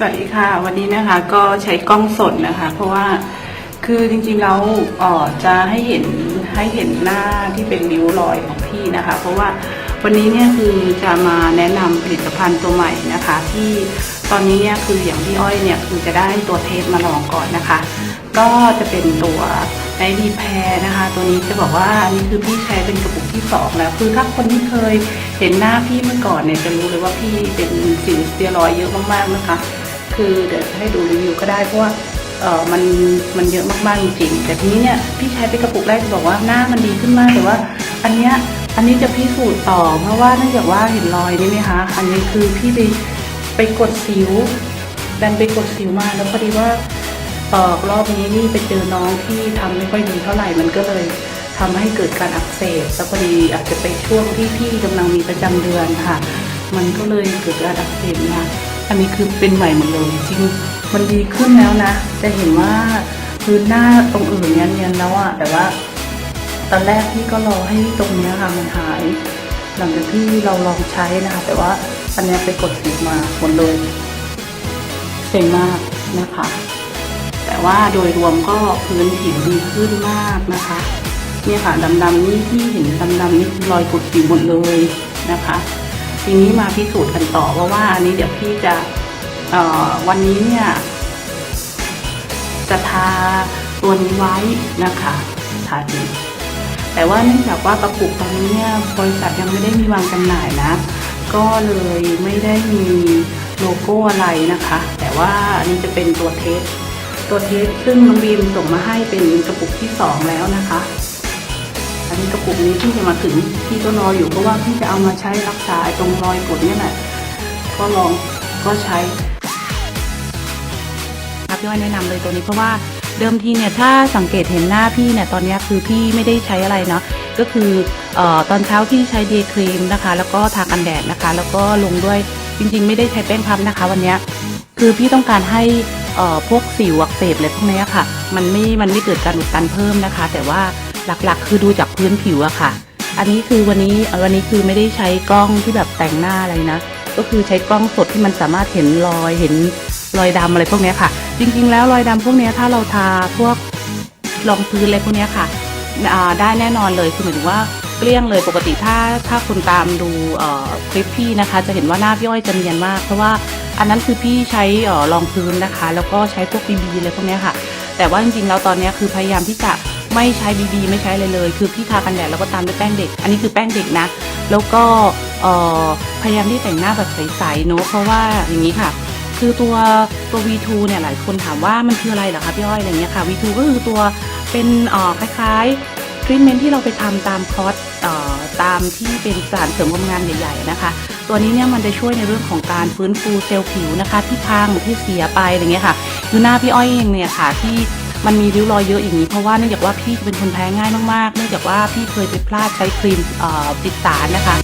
สวัสดีค่ะ วันนี้นะคะก็ใช้กล้องสดนะคะ เพราะว่าคือจริงๆแล้วออจะให้เห็นให้เห็นหน้าที่เป็นริ้วรอยของพี่นะคะ เพราะว่าวันนี้เนี่ยคือจะมาแนะนำผลิตภัณฑ์ตัวใหม่นะคะ ที่ตอนนี้เนี่ยคืออย่างพี่อ้อยเนี่ยคือจะได้ตัวเทสมาลองก่อนนะคะ ก็จะเป็นตัวไนดีแพรนะคะ ตัวนี้จะบอกว่านี่คือพี่ใช้เป็นกระปุกที่สองแล้วคือถ้าคนที่เคยเห็นหน้าพี่เมื่อก่อนเนี่ยจะรู้เลยว่าพี่เป็นสิวสเตียรอยเยอะมากๆนะคะ คือเดี๋ยวให้ดูรีวิวก็ได้เพราะว่าเออมันมันเยอะมากๆจริงๆแต่ทีนี้เนี่ยพี่ใช้ไปกระปุกแรกจะบอกว่าหน้ามันดีขึ้นมากแต่ว่า อันเนี้ยอันนี้จะพิสูจน์ต่อ เพราะว่าเนื่องจากว่าเห็นรอยนี่ไหมคะอันนี้คือพี่ไปไปกดสิวดันไปกดสิวมาแล้วพอดีว่าเออรอบนี้นี่ไปเจอน้องที่ทำไม่ค่อยดีเท่าไหร่มันก็เลยทำให้เกิดการอักเสบแล้วพอดีอาจจะไปช่วงที่พี่กำลังมีประจำเดือนค่ะ มันก็เลยเกิดการอักเสบนะคะ อันนี้คือเป็นใหม่หมดเลยจริง มันดีขึ้นแล้วนะ จะเห็นว่าพื้นหน้าตรงอื่นเนียนๆแล้วอะแต่ว่า ตอนแรกพี่ก็รอให้ตรงเนี้ยค่ะมันหาย หลังจากที่เราลองใช้นะคะแต่ว่าอันนี้ไปกดสิวมาหมดเลยเป็นมากนะคะแต่ว่าโดยรวมก็พื้นผิวดีขึ้นมากนะคะเนี่ยค่ะดำๆนี่ที่เห็นดำๆนี่คือรอยกดสิวหมดเลยนะคะ ทีนี้มาพิสูจน์กันต่อเพราว่าอันนี้เดี๋ยวพี่จะวันนี้เนี่ย จะทาตัวนี้ไว้นะคะทาดีแต่ว่าเนื่องจากว่ากระปุกตอนนี้เนี่ยบริษัทยังไม่ได้มีวางจำหน่ายนะ ก็เลยไม่ได้มีโลโก้อะไรนะคะ แต่ว่าอันนี้จะเป็นตัวเทสตัวเทสซึ่งน้องบีมส่งมาให้เป็นกระปุกที่สองแล้วนะคะ อันนี้กระปุกนี้ที่จะมาถึงพี่ก็รออยู่เพราะว่าพี่จะเอามาใช้รักษาตรงรอยกดเนี่ยแหละก็ลองก็ใช้ครับพี่อ้อยแนะนำเลยตัวนี้เพราะว่าเดิมทีเนี่ยถ้าสังเกตเห็นหน้าพี่เนี่ยตอนนี้คือพี่ไม่ได้ใช้อะไรเนาะก็คือออตอนเช้าพี่ใช้เดย์ครีมนะคะ แล้วก็ทากันแดดนะคะ แล้วก็ลงด้วยจริง ๆ ไม่ได้ใช้แป้งพับนะคะ วันนี้คือพี่ต้องการให้พวกสิวอักเสบอะไรพวกนี้ค่ะ มันไม่มันไม่เกิดการอุดตันเพิ่มนะคะ แต่ว่า หลักๆ คือดูจากพื้นผิวอะค่ะ อันนี้คือวันนี้วันนี้คือไม่ได้ใช้กล้องที่แบบแต่งหน้าอะไรนะ ก็คือใช้กล้องสดที่มันสามารถเห็นรอยเห็นรอยดำอะไรพวกนี้ค่ะ จริงๆ แล้วรอยดำพวกนี้ถ้าเราทาพวกรองพื้นอะไรพวกนี้ค่ะได้แน่นอนเลยคือหมายถึงว่าเกลี้ยงเลยปกติถ้าถ้าคุณตามดูคลิปพี่นะคะ จะเห็นว่าหน้าพี่อ้อยจะเนียนมาก เพราะว่าอันนั้นคือพี่ใช้เอ่อรองพื้นนะคะ แล้วก็ใช้พวกบีบีอะไรพวกนี้ค่ะ แต่ว่าจริงๆแล้วตอนเนี้ยคือพยายามที่จะ ไม่ใช้บีบีไม่ใช้เลยเลย คือพี่ทากันแดดแล้วก็ตามด้วยแป้งเด็ก อันนี้คือแป้งเด็กนะ แล้วก็พยายามที่แต่งหน้าแบบใสๆเนอะเพราะว่าอย่างนี้ค่ะ คือตัวตัว V2 เนี่ยหลายคนถามว่ามันคืออะไรเหรอคะพี่อ้อยอะไรเงี้ยค่ะ V2 ก็คือตัวเป็นคล้ายๆทรีทเมนที่เราไปทำตามคอร์สตามที่เป็นสถานเสริมความงามใหญ่ ๆ นะคะ ตัวนี้เนี่ยมันจะช่วยในเรื่องของการฟื้นฟูเซลล์ผิวนะคะ ที่พังที่เสียไปอะไรเงี้ยค่ะคือหน้าพี่อ้อยเองเนี่ยค่ะที่ มันมีริ้วรอยเยอะอย่างนี้เพราะว่าเนื่องจากว่าพี่เป็นคนแพ้ง่ายมากๆ เนื่องจากว่าพี่เคยไปพลาดใช้ครีมติดสารนะคะ